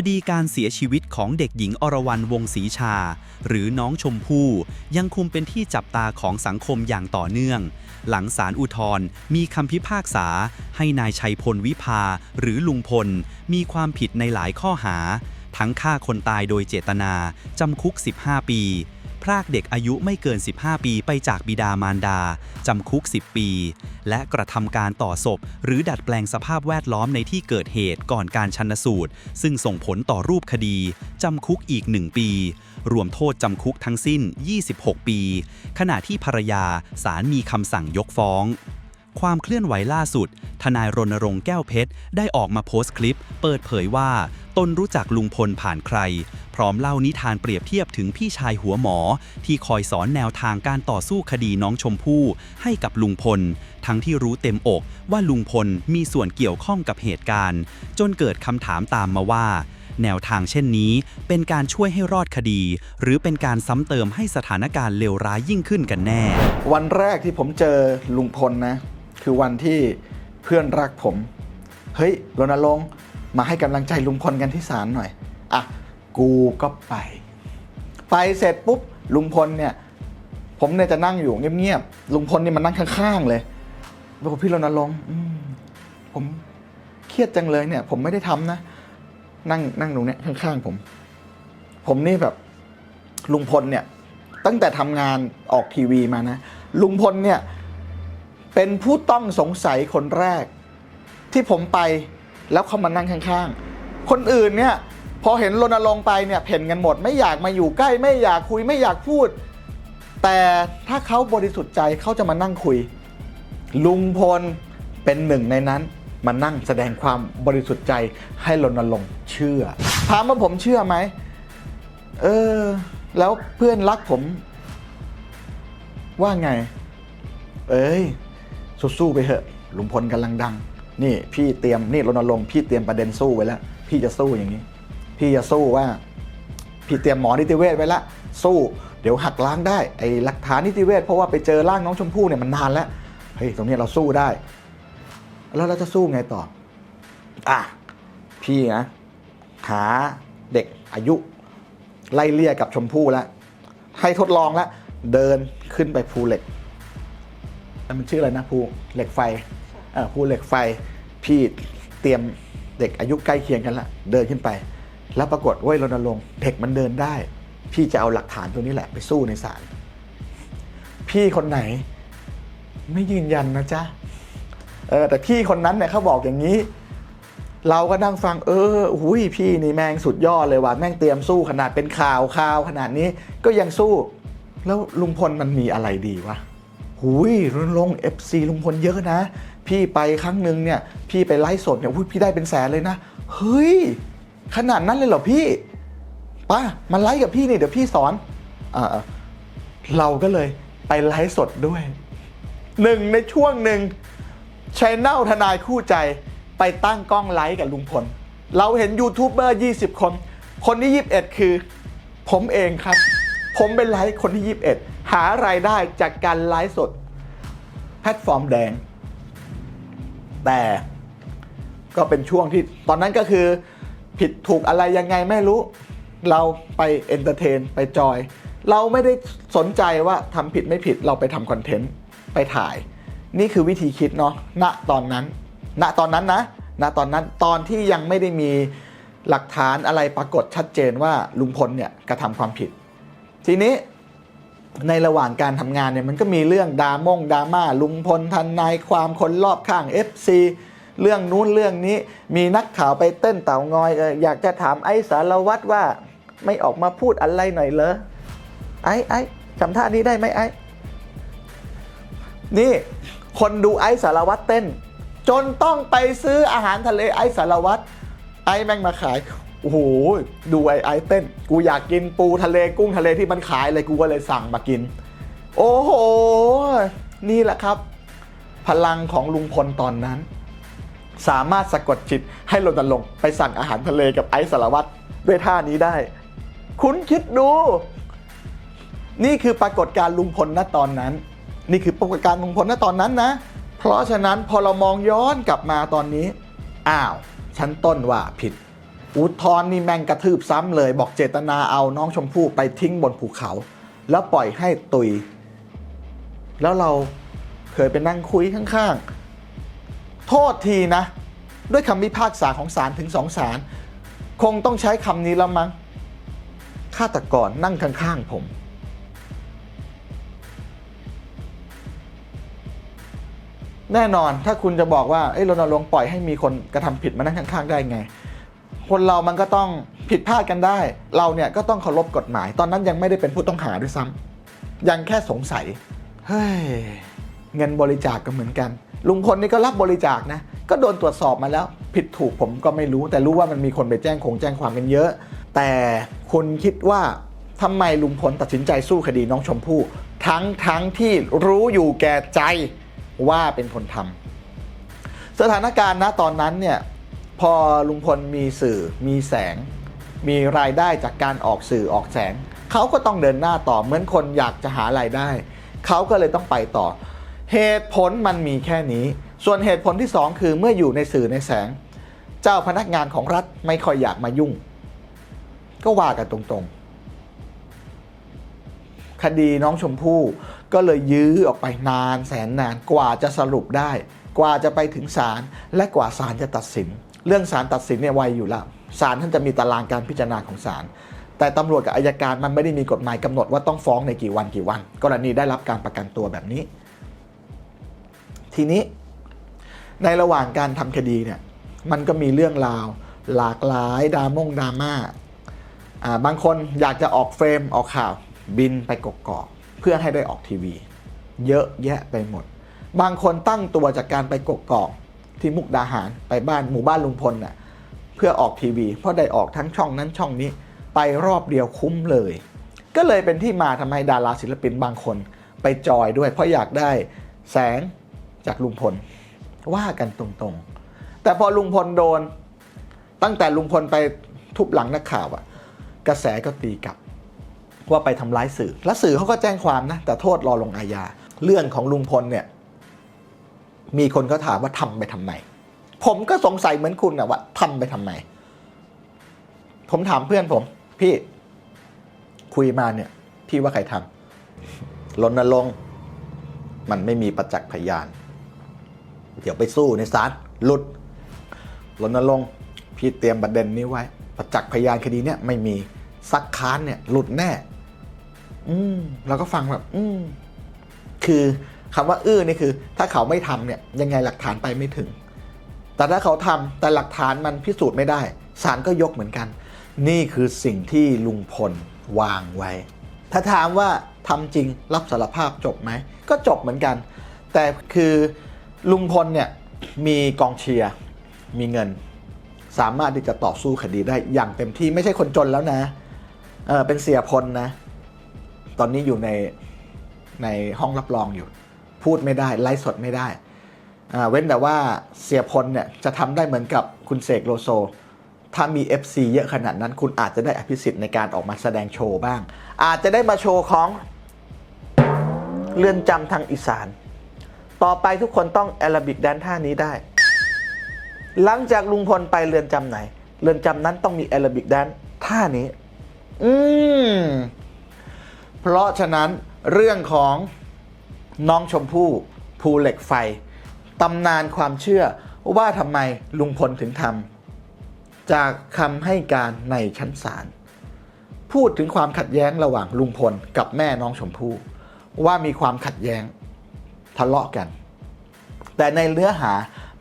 คดีการเสียชีวิตของเด็กหญิงอรวรรณวงศรีชา หรือน้องชมพู่ยังคงเป็นที่จับตาของสังคมอย่างต่อเนื่อง หลังศาลอุทธรณ์มีคำพิพากษา ให้นายชัยพลวิภาหรือลุงพล มีความผิดในหลายข้อหา ทั้งฆ่าคนตายโดยเจตนา จำคุก 15 ปี รากเด็กอายุไม่เกิน 15 ปีไปจากบิดามารดา จำคุก 10 ปี และกระทำการต่อศพ หรือดัดแปลงสภาพแวดล้อมในที่เกิดเหตุก่อนการชันสูตร ซึ่งส่งผลต่อรูปคดี จำคุกอีก 1 ปี รวมโทษจำคุกทั้งสิ้น 26 ปี ขณะที่ภรรยาศาลมีคำสั่งยกฟ้องความเคลื่อนไหวล่าสุด ทนายรณรงค์แก้วเพชร ได้ออกมาโพสต์คลิป เปิดเผยว่า ตนรู้จักลุงพลผ่านใคร ร้อมเล่านิทานเปรียบเทียบถึงพี่ชายหัวหมอ ที่คอยสอนแนวทางการต่อสู้คดีน้องชมพู่ ให้กับลุงพล ทั้งที่รู้เต็มอกว่าลุงพลมีส่วนเกี่ยวข้องกับเหตุการณ์ จนเกิดคำถามตามมาว่า แนวทางเช่นนี้ เป็นการช่วยให้รอดคดี หรือเป็นการซ้ำเติมให้สถานการณ์เลวร้ายยิ่งขึ้นกันแน่ วันแรกที่ผมเจอลุงพลนะ คือวันที่เพื่อนรักผม เฮ้ยรณรงค์มาให้กำลังใจลุงพลกันที่ศาลหน่อยอะ กูก็ไป ไปเสร็จปุ๊บลุงพลเนี่ย ผมเนี่ยจะนั่งอยู่เงียบๆลุงพลนี่มันนั่งข้างๆเลยบอกพี่รณรงค์ผมเครียดจังเลยเนี่ย ผมไม่ได้ทำนะ นั่งนั่งตรงเนี้ยข้างๆผม ผมนี่แบบ ลุงพลเนี่ย ตั้งแต่ทำงานออกทีวีมานะลุงพลเนี่ย เป็นผู้ต้องสงสัยคนแรก ที่ผมไปแล้วเขามานั่งข้างๆ คนอื่นเนี่ย พอเห็นรณรงค์ไปเนี่ยเพ่นกันหมด ไม่อยากมาอยู่ใกล้ไม่อยากคุยไม่อยากพูด แต่ถ้าเขาบริสุทธิ์ใจเขาจะมานั่งคุย ลุงพลเป็นหนึ่งในนั้นมานั่งแสดงความบริสุทธิ์ใจให้รณรงค์เชื่อถามว่าผมเชื่อไหมเออ แล้วเพื่อนรักผม ว่าไง เอ้ยสู้ๆไปเถอะลุงพลกำลังดัง นี่พี่เตรียมนี่รณรงค์พี่เตรียมประเด็นสู้ไว้แล้ว พี่จะสู้อย่างนี้ พี่จะสู้ว่า พี่เตรียมหมอนิติเวชไว้ละ สู้ เดี๋ยวหักล้างได้ไอ้หลักฐานนิติเวชเพราะว่าไปเจอร่างน้องชมพู่เนี่ยมันนานแล้วเฮ้ยตรงนี้เราสู้ได้ แล้วเราจะสู้ไงต่ออะพี่นะหาเด็กอายุ ไล่เลี่ยกับชมพู่แล้วให้ทดลองแล้วเดินขึ้นไปภูเหล็กมันชื่ออะไรนะภูเหล็กไฟภูเหล็กไฟพี่เตรียมเด็กอายุใกล้เคียงกันละเดินขึ้นไป แล้วปรากฏว่าเว้ยรณรงค์เด็กมันเดินได้ พี่จะเอาหลักฐานตัวนี้แหละไปสู้ในศาลพี่คนไหน ไม่ยืนยันนะจ๊ะเออแต่พี่คนนั้นเนี่ยเขาบอกอย่างนี้ เราก็นั่งฟัง เออหุยพี่นี่แม่งสุดยอดเลยว่ะแม่งเตรียมสู้ขนาดเป็นข่าวข่าวขนาดนี้ก็ยังสู้ แล้วลุงพลมันมีอะไรดีวะหุยรุนลง FC ลุงพลเยอะนะ พี่ไปครั้งหนึ่งเนี่ย พี่ไปไลฟ์สดเนี่ยพี่ได้เป็นแสนเลยนะ เฮ้ย ขนาดนั้นเลยเหรอพี่ป้ามาไลฟ์กับพี่นี่เดี๋ยวพี่สอนอเราก็เลยไปไลฟ์สดด้วยหนึ่งในช่วงหนึ่งชแนลทนายคู่ใจไปตั้งกล้องไลฟ์กับลุงพล เราเห็นยูทูบเบอร์ 20 คน คนที่ 21 คือ ผมเองครับ ผมเป็นไลฟ์คนที่ 21 หารายได้จากการไลฟ์สด แพลตฟอร์มแดง แต่ก็เป็นช่วงที่ตอนนั้นก็คือ ผิดถูกอะไรยังไงไม่รู้ เราไปเอนเตอร์เทนไปจอย เราไม่ได้สนใจว่าทำผิดไม่ผิดเราไปทำคอนเทนต์ไปถ่าย นี่คือวิธีคิดเนาะณตอนนั้น ณตอนนั้นนะณตอนนั้นตอนที่ยังไม่ได้มีหลักฐานอะไรปรากฏชัดเจนว่าลุงพลเนี่ยกระทำความผิด ทีนี้ในระหว่างการทำงานเนี่ยมันก็มีเรื่องดามงดราม่าลุงพลทันนายความคนรอบข้าง FC เรื่องนู้นเรื่องนี้ มีนักข่าวไปเต้นเต่างอยอออยากจะถามไอ้สารวัตรว่าไม่ออกมาพูดอะไรหน่อยเหรอไอ้ไอ้จำท่านี้ได้ไหมไอ้นี่คนดูไอ้สารวัตรเต้น จนต้องไปซื้ออาหารทะเลไอ้สารวัตรไอ้แม่งมาขายโอ้โหดูไอ้ไอ้เต้น กูอยากกินปูทะเลกุ้งทะเลที่มันขายเลยกูก็เลยสั่งมากิน โอ้โห นี่แหละครับ พลังของลุงพลตอนนั้น สามารถสะกดจิตให้รณรงค์ไปสั่งอาหารทะเลกับไอ้สารวัตรด้วยท่านี้ได้ คุณคิดดู นี่คือปรากฏการณ์ลุงพลณตอนนั้น นี่คือปรากฏการณ์ลุงพลณตอนนั้นนะ เพราะฉะนั้นพอเรามองย้อนกลับมาตอนนี้ อ้าวชั้นต้นว่าผิด อุทธรนี่แม่งกระทืบซ้ำเลย บอกเจตนาเอาน้องชมพู่ไปทิ้งบนภูเขา แล้วปล่อยให้ตุย แล้วเราเคยไปนั่งคุยข้างๆ โทษทีนะ ด้วยคำพิพากษาของศาลถึงสองศาลคงต้องใช้คำนี้แล้วมั้งฆาตกรนั่งข้างๆผม แน่นอนถ้าคุณจะบอกว่าเอ้ยรณรงค์ปล่อยให้มีคนกระทำผิดมานั่งข้างๆ ได้ไง คนเรามันก็ต้องผิดพลาดกันได้ เราเนี่ยก็ต้องเคารพกฎหมาย ตอนนั้นยังไม่ได้เป็นผู้ต้องหาด้วยซ้ำยังแค่สงสัย เฮ้ย เงินบริจาคกก็เหมือนกัน ลุงพลนี่ก็รับบริจาคนะ ก็โดนตรวจสอบมาแล้ว ผิดถูกผมก็ไม่รู้ แต่รู้ว่ามันมีคนไปแจ้งคงแจ้งความกันเยอะ แต่คุณคิดว่าทำไมลุงพลตัดสินใจสู้คดีน้องชมพู่ ทั้งทั้งที่รู้อยู่แก่ใจว่าเป็นคนทำสถานการณ์ณตอนนั้นเนี่ยพอลุงพลมีสื่อมีแสง มีรายได้จากการออกสื่อออกแสง เขาก็ต้องเดินหน้าต่อเหมือนคนอยากจะหารายได้ เขาก็เลยต้องไปต่อ เหตุผลมันมีแค่นี้ ส่วนเหตุผลที่สองคือเมื่ออยู่ในสื่อในแสง เจ้าพนักงานของรัฐไม่ค่อยอยากมายุ่ง ก็ว่ากันตรงๆ คดีน้องชมพู่ก็เลยยื้อออกไปนานแสนนานกว่าจะสรุปได้ กว่าจะไปถึงศาลและกว่าศาลจะตัดสิน เรื่องศาลตัดสินเนี่ยไวอยู่แล้วศาลท่านจะมีตารางการพิจารณาของศาลแต่ตำรวจกับอายการมันไม่ได้มีกฎหมายกำหนดว่าต้องฟ้องในกี่วันกี่วัน กรณีได้รับการประกันตัวแบบนี้ ทีนี้ ในระหว่างการทำคดีเนี่ยมันก็มีเรื่องราว หลากหลายดรามงดราม่าอ่าบางคนอยากจะออกเฟรมออกข่าวบินไปกกอกเพื่อให้ได้ออกทีวี เยอะแยะไปหมด บางคนตั้งตัวจากการไปกกอกที่มุกดาหารไปบ้านหมู่บ้านลุงพลน่ะเพื่อออกทีวี เพราะได้ออกทั้งช่องนั้นช่องนี้ไปรอบเดียวคุ้มเลย ก็เลยเป็นที่มาทำให้ดาราศิลปินบางคนไปจอยด้วย เพราะอยากได้แสง จากลุงพล ว่ากันตรงๆ แต่พอลุงพลโดน ตั้งแต่ลุงพลไปทุบหลังนักข่าวอะกระแสก็ตีกลับ ว่าไปทำร้ายสื่อ และสื่อเขาก็แจ้งความนะ แต่โทษรอลงอาญาเรื่องของลุงพลเนี่ย มีคนก็ถามว่าทำไปทำไมผมก็สงสัยเหมือนคุณนะว่าทำไปทำไมผมถามเพื่อนผม พี่คุยมาเนี่ย พี่ว่าใครทำรณรงค์มันไม่มีประจักษ์พยาน เดี๋ยวไปสู้ในศาลหลุดรณรงค์พี่เตรียมประเด็นนี้ไว้ ประจักษ์พยานคดีเนี่ยไม่มีซักค้านเนี่ยหลุดแน่ อืมเราก็ฟังแบบ อืมคือคำว่าอื้อนี่คือ ถ้าเขาไม่ทำเนี่ย ยังไงหลักฐานไปไม่ถึง แต่ถ้าเขาทำแต่หลักฐานมันพิสูจน์ไม่ได้ศาลก็ยกเหมือนกัน นี่คือสิ่งที่ลุงพลวางไว้ ถ้าถามว่าทำจริงรับสารภาพจบไหม ก็จบเหมือนกัน แต่คือ ลุงพลเนี่ยมีกองเชียร์มีเงิน สามารถที่จะต่อสู้คดีได้อย่างเต็มที่ไม่ใช่คนจนแล้วนะเออเป็นเสียพลนะ ตอนนี้อยู่ในในห้องรับรองอยู่ พูดไม่ได้ไลฟ์สดไม่ได้อ่าเว้นแต่ว่าเสียพลเนี่ยจะทำได้เหมือนกับคุณเสกโลโซ ถ้ามี FC เยอะขนาดนั้น คุณอาจจะได้อภิสิทธิ์ในการออกมาแสดงโชว์บ้าง อาจจะได้มาโชว์ของเรือนจำทางอีสาน ต่อไปทุกคนต้องแอโรบิกแดนท่านี้ได้ หลังจากลุงพลไปเรือนจำไหน เรือนจำนั้นต้องมีแอโรบิกแดนท่านี้ อืม เพราะฉะนั้นเรื่องของน้องชมพู่ภูเหล็กไฟตำนานความเชื่อว่าทำไมลุงพลถึงทำจากคำให้การในชั้นศาลพูดถึงความขัดแย้งระหว่างลุงพลกับแม่น้องชมพู่ว่ามีความขัดแย้ง ทะเลาะกัน แต่ในเนื้อหา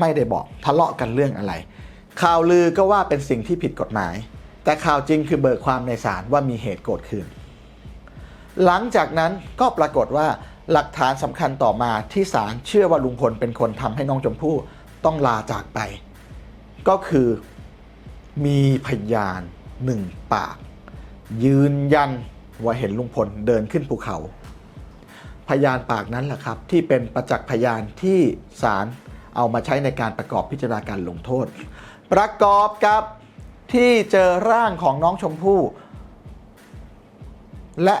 ไม่ได้บอกทะเลาะกันเรื่องอะไร ข่าวลือก็ว่าเป็นสิ่งที่ผิดกฎหมาย แต่ข่าวจริงคือเบิกความในศาลว่ามีเหตุโกรธเคืองหลังจากนั้นก็ปรากฏว่าหลักฐานสำคัญต่อมาที่ศาลเชื่อว่าลุงพลเป็นคนทำให้น้องชมพู่ต้องลาจากไป ก็คือมีพยานหนึ่งปาก ยืนยันว่าเห็นลุงพลเดินขึ้นภูเขา พยานปากนั้นแหละครับ ที่เป็นประจักษ์พยานที่ศาลเอามาใช้ในการประกอบพิจารณาการลงโทษ ประกอบกับที่เจอร่างของน้องชมพู่ และ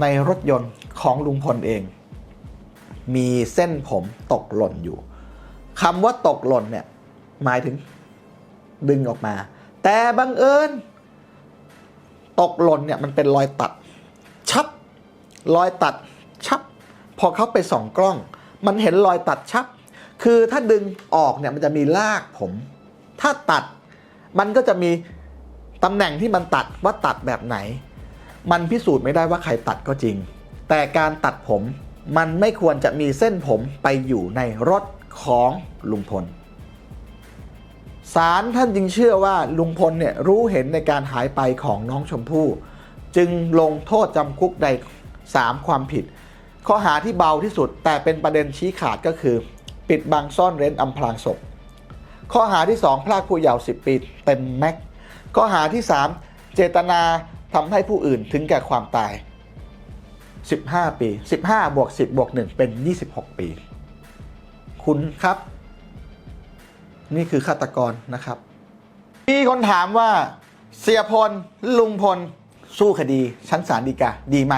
ในรถยนต์ของลุงพลเอง มีเส้นผมตกหล่นอยู่คำว่าตกหล่นเนี่ยหมายถึงดึงออกมา แต่บังเอิญตกหล่นเนี่ยมันเป็นรอยตัด ชับรอยตัด ชับ พอเขาไปส่องกล้อง มันเห็นรอยตัดชับ คือถ้าดึงออกเนี่ยมันจะมีลากผม ถ้าตัดมันก็จะมีตำแหน่งที่มันตัดว่าตัดแบบไหน มันพิสูจน์ไม่ได้ว่าใครตัดก็จริง แต่การตัดผมมันไม่ควรจะมีเส้นผมไปอยู่ในรถของลุงพลศาลท่านจึงเชื่อว่าลุงพลเนี่ยรู้เห็นในการหายไปของน้องชมพู่ จึงลงโทษจำคุกใด3ความผิด ข้อหาที่เบาที่สุด แต่เป็นประเด็นชี้ขาดก็คือ ปิดบังซ่อนเร้นอำพรางศพ ข้อหาที่ 2 พรากผู้เยาว์10 ปีเต็มแม็ก ข้อหาที่ 3 เจตนาทำให้ผู้อื่นถึงแก่ความตาย 15 ปี 15 บวก 10 บวก 1 เป็น 26 ปี คุณครับ นี่คือฆาตกรนะครับ มีคนถามว่าเสียพลลุงพลสู้คดี ชั้นศาลฎีกาดีไหม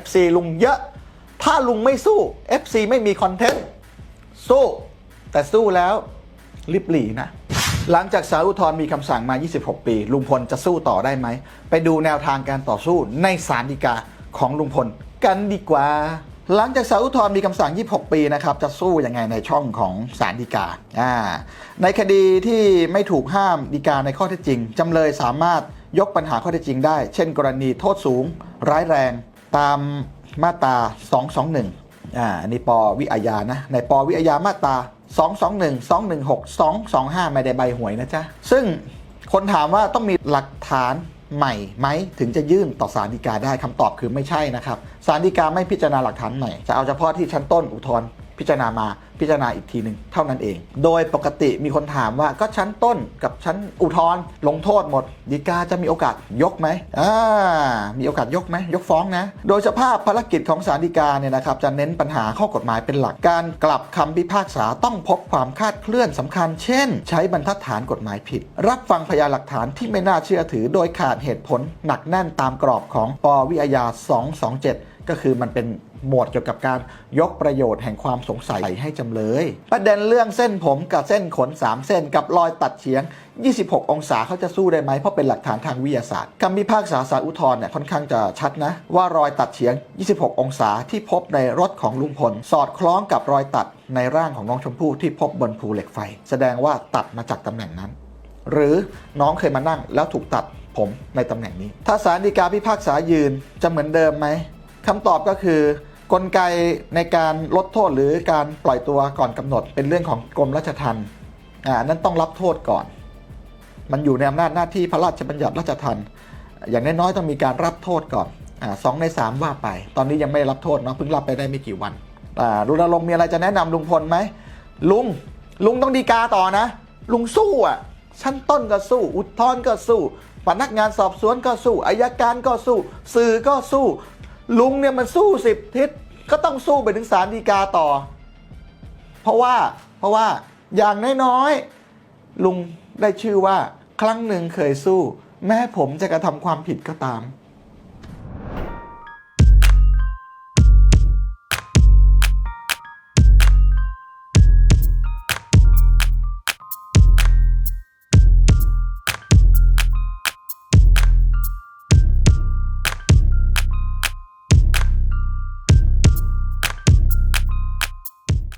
FC ลุงเยอะ ถ้าลุงไม่สู้ FC ไม่มีคอนเทนต์สู้ แต่สู้แล้วลิบหลีนะ หลังจากสารอุทธร์มีคำสั่งมา 26 ปี ลุงพลจะสู้ต่อได้ไหม ไปดูแนวทางการต่อสู้ในศาลฎีกาของลุงพลกันดีกว่า หลังจากสารอุทธร์มีคำสั่ง 26 ปีนะครับ จะสู้ยังไงในช่องของศาลฎีกาอ่าในคดีที่ไม่ถูกห้ามฎีกาในข้อเท็จจริงจำเลยสามารถยกปัญหาข้อเท็จจริงได้ เช่น กรณีโทษสูง ร้ายแรง ตามมาตรา 221 อ่าอันนี้ปวิอาญานะ ในปวิอาญามาตรา 221 216 225 ไม่ได้ใบหวยนะจ๊ะ ซึ่งคนถามว่าต้องมีหลักฐานใหม่ไหมถึงจะยื่นต่อศาลฎีกาได้คำตอบคือไม่ใช่นะครับศาลฎีกาไม่พิจารณาหลักฐานใหม่จะเอาเฉพาะที่ชั้นต้นอุทธรณ์ พิจารณามาพิจารณาอีกทีหนึ่งเท่านั้นเอง โดยปกติมีคนถามว่าก็ชั้นต้นกับชั้นอุทธรณ์ลงโทษหมดฎีกาจะมีโอกาสยกไหมอ่ามีโอกาสยกไหมยกฟ้องนะ โดยสภาพภารกิจของศาลฎีกาเนี่ยนะครับจะเน้นปัญหาข้อกฎหมายเป็นหลักการกลับคำพิพากษาต้องพบความคาดเคลื่อนสำคัญ เช่น ใช้บรรทัดฐานกฎหมายผิด รับฟังพยานหลักฐานที่ไม่น่าเชื่อถือ โดยขาดเหตุผลหนักแน่นตามกรอบของปวิอาญา227 ก็คือมันเป็น หมวดเกี่ยวกับการยกประโยชน์แห่งความสงสัยให้จำเลย ประเด็นเรื่องเส้นผมกับเส้นขน 3 เส้นกับรอยตัดเฉียง 26 องศาเขาจะสู้ได้ไหมเพราะเป็นหลักฐานทางวิทยาศาสตร์คำพิพากษาสารอุทธรณ์เนี่ยค่อนข้างจะชัดนะ ว่ารอยตัดเฉียง 26 องศาที่พบในรถของลุงพล สอดคล้องกับรอยตัดในร่างของน้องชมพู่ที่พบบนภูเหล็กไฟ แสดงว่าตัดมาจากตำแหน่งนั้น หรือน้องเคยมานั่งแล้วถูกตัดผมในตำแหน่งนี้ ถ้าศาลฎีกาพิพากษายืนจะเหมือนเดิมไหมคำตอบก็คือ กลไกในการลดโทษหรือการปล่อยตัวก่อนกำหนด เป็นเรื่องของกรมราชทัณฑ์อ่านั้นต้องรับโทษก่อน มันอยู่ในอำนาจหน้าที่พระราชบัญญัติราชทัณฑ์อย่างน้อยๆต้องมีการรับโทษก่อนอ่าสองในสามว่าไป ตอนนี้ยังไม่รับโทษเนาะเพิ่งรับไปได้ไม่กี่วันอ่ารุณรงค์มีอะไรจะแนะนำลุงพลไหมลุงลุงต้องดีกาต่อนะ ลุงสู้อะชั้นต้นก็สู้ อุทธรณ์ก็สู้พนักงานสอบสวนก็สู้อายการก็สู้ สื่อก็สู้ ลุงเนี่ยมันสู้สิบทิศก็ต้องสู้ไปถึงศาลฎีกาต่อ เพราะว่าเพราะว่าอย่างน้อยๆลุงได้ชื่อว่า ครั้งหนึ่งเคยสู้ แม้ผมจะกระทำความผิดก็ตาม